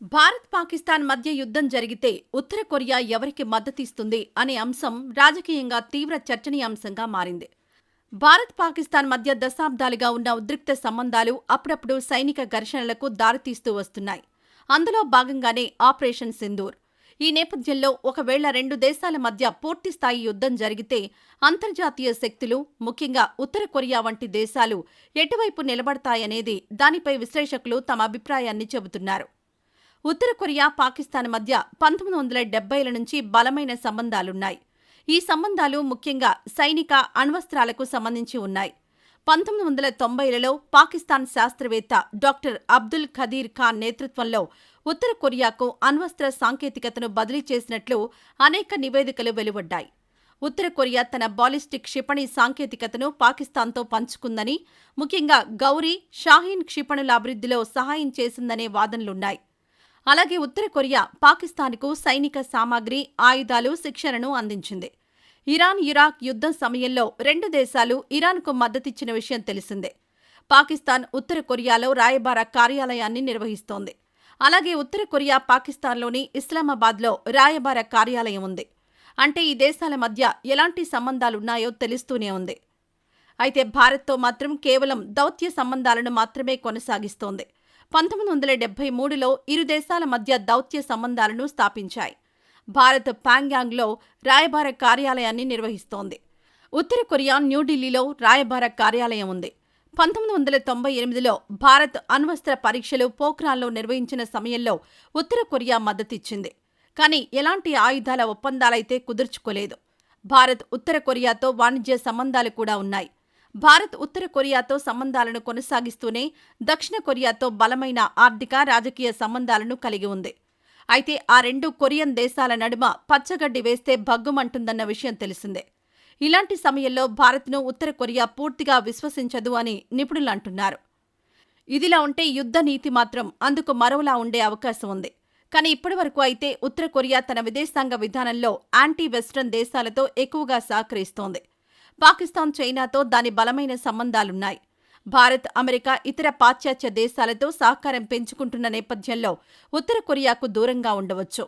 భారత్ పాకిస్తాన్ మధ్య యుద్ధం జరిగితే ఉత్తర కొరియా ఎవరికి మద్దతిస్తుంది అనే అంశం రాజకీయంగా తీవ్ర చర్చనీయాంశంగా మారింది. భారత్ పాకిస్తాన్ మధ్య దశాబ్దాలుగా ఉన్న ఉద్రిక్త సంబంధాలు అప్పుడప్పుడు సైనిక ఘర్షణలకు దారితీస్తూ వస్తున్నాయి. అందులో భాగంగానే ఆపరేషన్ సింధూర్. ఈ నేపథ్యంలో ఒకవేళ రెండు దేశాల మధ్య పూర్తిస్థాయి యుద్ధం జరిగితే అంతర్జాతీయ శక్తులు ముఖ్యంగా ఉత్తర కొరియా వంటి దేశాలు ఎటువైపు నిలబడతాయనేది దానిపై విశ్లేషకులు తమ అభిప్రాయాన్ని చెబుతున్నారు. ఉత్తర కొరియా పాకిస్తాన్ మధ్య పంతొమ్మిది వందల డెబ్బైల నుంచి బలమైన సంబంధాలున్నాయి. ఈ సంబంధాలు ముఖ్యంగా సైనిక అణ్వస్త్రాలకు సంబంధించి ఉన్నాయి. పంతొమ్మిది వందల తొంభైలలో పాకిస్తాన్ శాస్త్రవేత్త డాక్టర్ అబ్దుల్ ఖదీర్ ఖాన్ నేతృత్వంలో ఉత్తర కొరియాకు అణ్వస్త్ర సాంకేతికతను బదిలీ చేసినట్లు అనేక నివేదికలు వెలువడ్డాయి. ఉత్తర కొరియా తన బాలిస్టిక్ క్షిపణి సాంకేతికతను పాకిస్తాన్తో పంచుకుందని ముఖ్యంగా గౌరీ షాహీన్ క్షిపణుల అభివృద్ధిలో సహాయం చేసిందనే వాదనలున్నాయి. అలాగే ఉత్తర కొరియా పాకిస్తాన్కు సైనిక సామాగ్రి ఆయుధాలు శిక్షణను అందించింది. ఇరాన్ ఇరాక్ యుద్ధం సమయంలో రెండు దేశాలు ఇరాన్కు మద్దతిచ్చిన విషయం తెలిసిందే. పాకిస్తాన్ ఉత్తర కొరియాలో రాయబార కార్యాలయాన్ని నిర్వహిస్తోంది. అలాగే ఉత్తర కొరియా పాకిస్తాన్లోని ఇస్లామాబాద్లో రాయబార కార్యాలయం ఉంది. అంటే ఈ దేశాల మధ్య ఎలాంటి సంబంధాలున్నాయో తెలుస్తూనే ఉంది. అయితే భారత్తో మాత్రం కేవలం దౌత్య సంబంధాలను మాత్రమే కొనసాగిస్తోంది. పంతొమ్మిది వందల డెబ్బై మూడులో ఇరు దేశాల మధ్య దౌత్య సంబంధాలను స్థాపించాయి. భారత్ ప్యాంగ్యాంగ్లో రాయబార కార్యాలయాన్ని నిర్వహిస్తోంది. ఉత్తర కొరియా న్యూఢిల్లీలో రాయబార కార్యాలయం ఉంది. పంతొమ్మిది వందల తొంభై ఎనిమిదిలో భారత్ అణ్వస్త్ర పరీక్షలు పోఖ్రాన్లో నిర్వహించిన సమయంలో ఉత్తర కొరియా మద్దతిచ్చింది. కానీ ఎలాంటి ఆయుధాల ఒప్పందాలైతే కుదుర్చుకోలేదు. భారత్ ఉత్తర కొరియాతో వాణిజ్య సంబంధాలు కూడా ఉన్నాయి. భారత్ ఉత్తర కొరియాతో సంబంధాలను కొనసాగిస్తూనే దక్షిణ కొరియాతో బలమైన ఆర్థిక రాజకీయ సంబంధాలను కలిగి ఉంది. అయితే ఆ రెండు కొరియన్ దేశాల నడుమ పచ్చగడ్డి వేస్తే భగ్గుమంటుందన్న విషయం తెలిసిందే. ఇలాంటి సమయంలో భారత్ను ఉత్తర కొరియా పూర్తిగా విశ్వసించదు అని నిపుణులు అంటున్నారు. ఇదిలా ఉంటే యుద్ధ నీతి మాత్రం అందుకు మరోలా ఉండే అవకాశం ఉంది. కానీ ఇప్పటివరకు అయితే ఉత్తర కొరియా తన విదేశాంగ విధానంలో యాంటీ వెస్ట్రన్ దేశాలతో ఎక్కువగా సహకరిస్తోంది. పాకిస్తాన్ చైనాతో దాని బలమైన సంబంధాలున్నాయి. భారత్ అమెరికా ఇతర పాశ్చాత్య దేశాలతో సహకారం పెంచుకుంటున్న నేపథ్యంలో ఉత్తర కొరియాకు దూరంగా ఉండవచ్చు.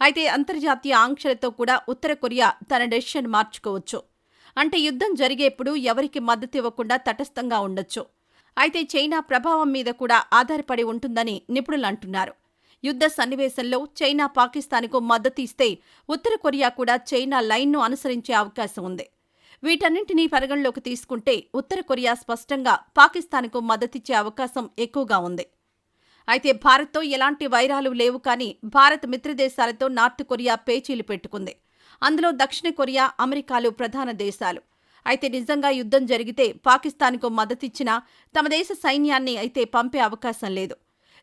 అయితే అంతర్జాతీయ ఆంక్షలతో కూడా ఉత్తర కొరియా తన డెసిషన్ మార్చుకోవచ్చు. అంటే యుద్ధం జరిగేప్పుడు ఎవరికి మద్దతు ఇవ్వకుండా తటస్థంగా ఉండొచ్చు. అయితే చైనా ప్రభావం మీద కూడా ఆధారపడి ఉంటుందని నిపుణులు అంటున్నారు. యుద్ధ సన్నివేశంలో చైనా పాకిస్తాన్కు మద్దతు ఇస్తే ఉత్తర కొరియా కూడా చైనా లైన్ను అనుసరించే అవకాశం ఉంది. వీటన్నింటినీ పరిగణలోకి తీసుకుంటే ఉత్తర కొరియా స్పష్టంగా పాకిస్తాన్కు మద్దతిచ్చే అవకాశం ఎక్కువగా ఉంది. అయితే భారత్తో ఎలాంటి వైరాలు లేవు కానీ భారత్ మిత్రదేశాలతో నార్త్ కొరియా పేచీలు పెట్టుకుంది. అందులో దక్షిణ కొరియా అమెరికాలు ప్రధాన దేశాలు. అయితే నిజంగా యుద్ధం జరిగితే పాకిస్తాన్కు మద్దతిచ్చినా తమ దేశ సైన్యాన్ని అయితే పంపే అవకాశం లేదు.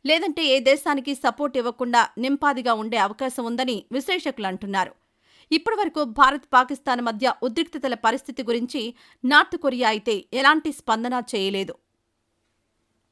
లేదంటే ఏ దేశానికి సపోర్ట్ ఇవ్వకుండా నింపాదిగా ఉండే అవకాశం ఉందని విశ్లేషకులు అంటున్నారు. ఇప్పటివరకు భారత్ పాకిస్తాన్ మధ్య ఉద్రిక్తతల పరిస్థితి గురించి నార్త్ కొరియా అయితే ఎలాంటి స్పందన చేయలేదు.